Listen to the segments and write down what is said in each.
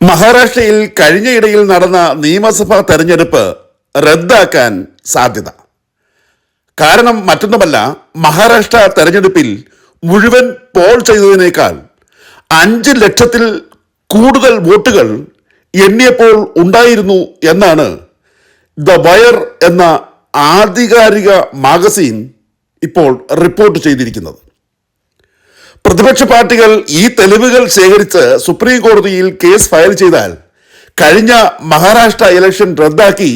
മഹാരാഷ്ട്രയിൽ കഴിഞ്ഞയിടയിൽ നടന്ന നിയമസഭാ തെരഞ്ഞെടുപ്പ് റദ്ദാക്കാൻ സാധ്യത. കാരണം മറ്റൊന്നുമല്ല മഹാരാഷ്ട്ര തെരഞ്ഞെടുപ്പിൽ മുഴുവൻ പോൾ ചെയ്തതിനേക്കാൾ അഞ്ച് ലക്ഷത്തിൽ കൂടുതൽ വോട്ടുകൾ എണ്ണിയപ്പോൾ ഉണ്ടായിരുന്നു എന്നാണ് ദ വയർ എന്ന ആധികാരിക മാഗസീൻ ഇപ്പോൾ റിപ്പോർട്ട് ചെയ്തിരിക്കുന്നത്. പ്രതിപക്ഷ പാർട്ടികൾ ഈ തെളിവുകൾ ശേഖരിച്ച് സുപ്രീം കോടതിയിൽ കേസ് ഫയൽ ചെയ്താൽ കഴിഞ്ഞ മഹാരാഷ്ട്ര ഇലക്ഷൻ റദ്ദാക്കി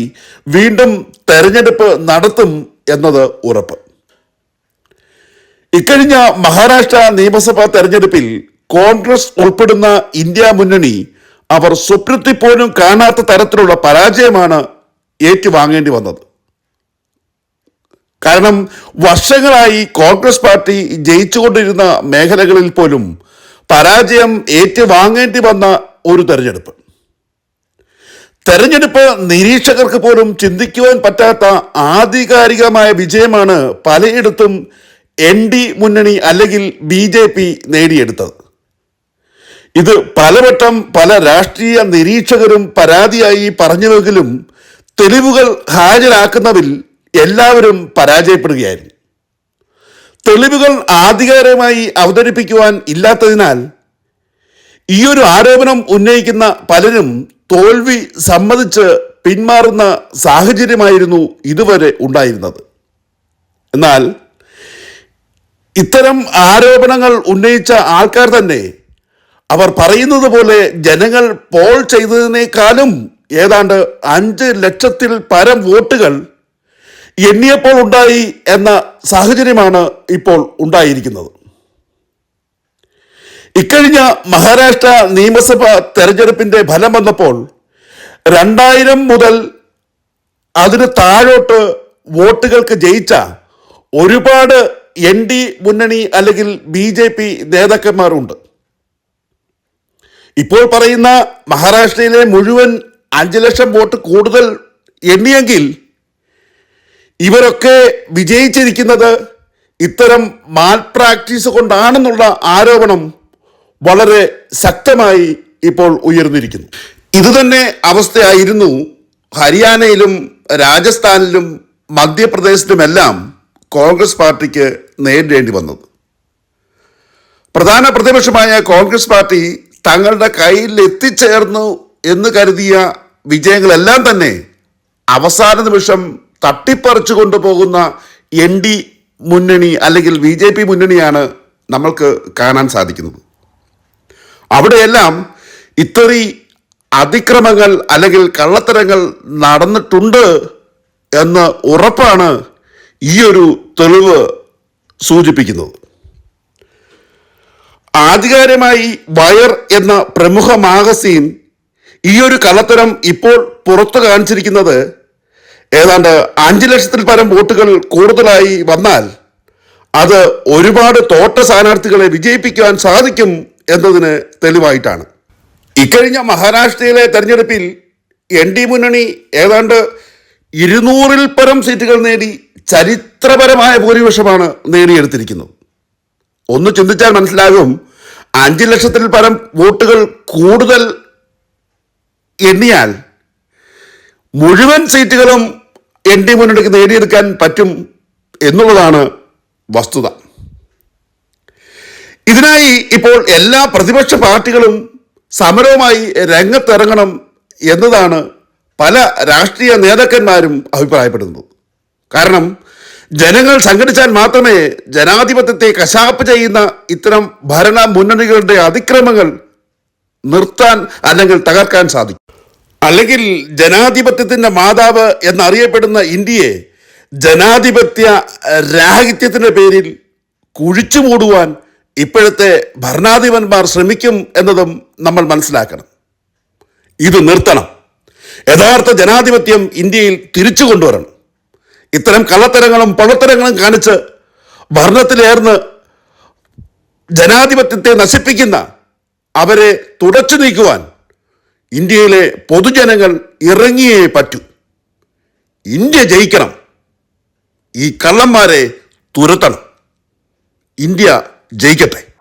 വീണ്ടും തെരഞ്ഞെടുപ്പ് നടത്തും എന്നത് ഉറപ്പ്. ഇക്കഴിഞ്ഞ മഹാരാഷ്ട്ര നിയമസഭാ തെരഞ്ഞെടുപ്പിൽ കോൺഗ്രസ് ഉൾപ്പെടുന്ന ഇന്ത്യ മുന്നണി അവർ സ്വപ്നത്തിൽ പോലും കാണാത്ത തരത്തിലുള്ള പരാജയമാണ് ഏറ്റുവാങ്ങേണ്ടി വന്നത്. കാരണം വർഷങ്ങളായി കോൺഗ്രസ് പാർട്ടി ജയിച്ചുകൊണ്ടിരുന്ന മേഖലകളിൽ പോലും പരാജയം ഏറ്റുവാങ്ങേണ്ടി വന്ന ഒരു തെരഞ്ഞെടുപ്പ്. തെരഞ്ഞെടുപ്പ് നിരീക്ഷകർക്ക് പോലും ചിന്തിക്കുവാൻ പറ്റാത്ത ആധികാരികമായ വിജയമാണ് പലയിടത്തും എൻ ഡി മുന്നണി അല്ലെങ്കിൽ ബി ജെ പി നേടിയെടുത്തത്. ഇത് പലവട്ടം പല രാഷ്ട്രീയ നിരീക്ഷകരും പരാതിയായി പറഞ്ഞുവെങ്കിലും തെളിവുകൾ ഹാജരാക്കുന്നതിൽ എല്ലാവരും പരാജയപ്പെടുകയായിരുന്നു. തെളിവുകൾ ആധികാരികമായി അവതരിപ്പിക്കുവാൻ ഇല്ലാത്തതിനാൽ ഈ ഒരു ആരോപണം ഉന്നയിക്കുന്ന പലരും തോൽവി സമ്മതിച്ച് പിന്മാറുന്ന സാഹചര്യമായിരുന്നു ഇതുവരെ ഉണ്ടായിരുന്നത്. എന്നാൽ ഇത്തരം ആരോപണങ്ങൾ ഉന്നയിച്ച ആൾക്കാർ തന്നെ അവർ പറയുന്നത് പോലെ ജനങ്ങൾ പോൾ ചെയ്തതിനേക്കാളും ഏതാണ്ട് അഞ്ച് ലക്ഷത്തിൽ പരം വോട്ടുകൾ എണ്ണിയപ്പോൾ ഉണ്ടായി എന്ന സാഹചര്യമാണ് ഇപ്പോൾ ഉണ്ടായിരിക്കുന്നത്. ഇക്കഴിഞ്ഞ മഹാരാഷ്ട്ര നിയമസഭ തെരഞ്ഞെടുപ്പിന്റെ ഫലം വന്നപ്പോൾ രണ്ടായിരം മുതൽ അതിന് താഴോട്ട് വോട്ടുകൾക്ക് ജയിച്ച ഒരുപാട് എൻ ഡി മുന്നണി അല്ലെങ്കിൽ ബി ജെ പി നേതാക്കന്മാരുണ്ട്. ഇപ്പോൾ പറയുന്ന മഹാരാഷ്ട്രയിലെ മുഴുവൻ അഞ്ച് ലക്ഷം വോട്ട് കൂടുതൽ എണ്ണിയെങ്കിൽ ഇവരൊക്കെ വിജയിച്ചിരിക്കുന്നത് ഇത്തരം മാൽ പ്രാക്ടീസ് കൊണ്ടാണെന്നുള്ള ആരോപണം വളരെ ശക്തമായി ഇപ്പോൾ ഉയർന്നിരിക്കുന്നു. ഇതുതന്നെ അവസ്ഥയായിരുന്നു ഹരിയാനയിലും രാജസ്ഥാനിലും മധ്യപ്രദേശിലുമെല്ലാം കോൺഗ്രസ് പാർട്ടിക്ക് നേരിടേണ്ടി വന്നത്. പ്രധാന പ്രതിപക്ഷമായ കോൺഗ്രസ് പാർട്ടി തങ്ങളുടെ കയ്യിൽ എത്തിച്ചേർന്നു എന്ന് കരുതിയ വിജയങ്ങളെല്ലാം തന്നെ അവസാന നിമിഷം തട്ടിപ്പറിച്ചു കൊണ്ടുപോകുന്ന എൻ ഡി മുന്നണി അല്ലെങ്കിൽ ബി ജെ പി മുന്നണിയാണ് നമ്മൾക്ക് കാണാൻ സാധിക്കുന്നത്. അവിടെയെല്ലാം ഇത്തറി അതിക്രമങ്ങൾ അല്ലെങ്കിൽ കള്ളത്തരങ്ങൾ നടന്നിട്ടുണ്ട് എന്ന് ഉറപ്പാണ് ഈ ഒരു തെളിവ് സൂചിപ്പിക്കുന്നത്. ആധികാരികമായി വയർ എന്ന പ്രമുഖ മാഗസീൻ ഈ ഒരു കള്ളത്തരം ഇപ്പോൾ പുറത്തു കാണിച്ചിരിക്കുന്നത് ഏതാണ്ട് അഞ്ച് ലക്ഷത്തിൽ പരം വോട്ടുകൾ കൂടുതലായി വന്നാൽ അത് ഒരുപാട് തോട്ട സ്ഥാനാർത്ഥികളെ വിജയിപ്പിക്കുവാൻ സാധിക്കും എന്നതിന് തെളിവായിട്ടാണ്. ഇക്കഴിഞ്ഞ മഹാരാഷ്ട്രയിലെ തെരഞ്ഞെടുപ്പിൽ എൻ ഡി മുന്നണി ഏതാണ്ട് ഇരുന്നൂറിൽ പരം സീറ്റുകൾ നേടി ചരിത്രപരമായ ഭൂരിപക്ഷമാണ് നേടിയെടുത്തിരിക്കുന്നത്. ഒന്ന് ചിന്തിച്ചാൽ മനസ്സിലാകും അഞ്ച് ലക്ഷത്തിൽ പരം വോട്ടുകൾ കൂടുതൽ എണ്ണിയാൽ മുഴുവൻ സീറ്റുകളും എൻ ഡി മുന്നണിക്ക് നേടിയെടുക്കാൻ പറ്റും എന്നുള്ളതാണ് വസ്തുത. ഇതിനായി ഇപ്പോൾ എല്ലാ പ്രതിപക്ഷ പാർട്ടികളും സമരവുമായി രംഗത്തിറങ്ങണം എന്നതാണ് പല രാഷ്ട്രീയ നേതാക്കന്മാരും അഭിപ്രായപ്പെടുന്നത്. കാരണം ജനങ്ങൾ സംഘടിച്ചാൽ മാത്രമേ ജനാധിപത്യത്തെ കശാപ്പ് ചെയ്യുന്ന ഇത്തരം ഭരണ മുന്നണികളുടെ അതിക്രമങ്ങൾ നിർത്താൻ അല്ലെങ്കിൽ തകർക്കാൻ സാധിക്കും. അല്ലെങ്കിൽ ജനാധിപത്യത്തിന്റെ മാതാവ് എന്നറിയപ്പെടുന്ന ഇന്ത്യയെ ജനാധിപത്യ രാഹിത്യത്തിന്റെ പേരിൽ കുഴിച്ചു മൂടുവാൻ ഇപ്പോഴത്തെ ഭരണാധിപന്മാർ ശ്രമിക്കും എന്നതും നമ്മൾ മനസ്സിലാക്കണം. ഇത് നിർത്തണം. യഥാർത്ഥ ജനാധിപത്യം ഇന്ത്യയിൽ തിരിച്ചു കൊണ്ടുവരണം. ഇത്തരം കള്ളത്തരങ്ങളും പണത്തരങ്ങളും കാണിച്ച് ഭരണത്തിലേർന്ന് ജനാധിപത്യത്തെ നശിപ്പിക്കുന്ന അവരെ തുടച്ചു നീക്കുവാൻ ഇന്ത്യയിലെ പൊതുജനങ്ങൾ ഇറങ്ങിയേ പറ്റൂ. ഇന്ത്യ ജയിക്കണം. ഈ കള്ളന്മാരെ തുരത്തണം. ഇന്ത്യ ജയിക്കട്ടെ.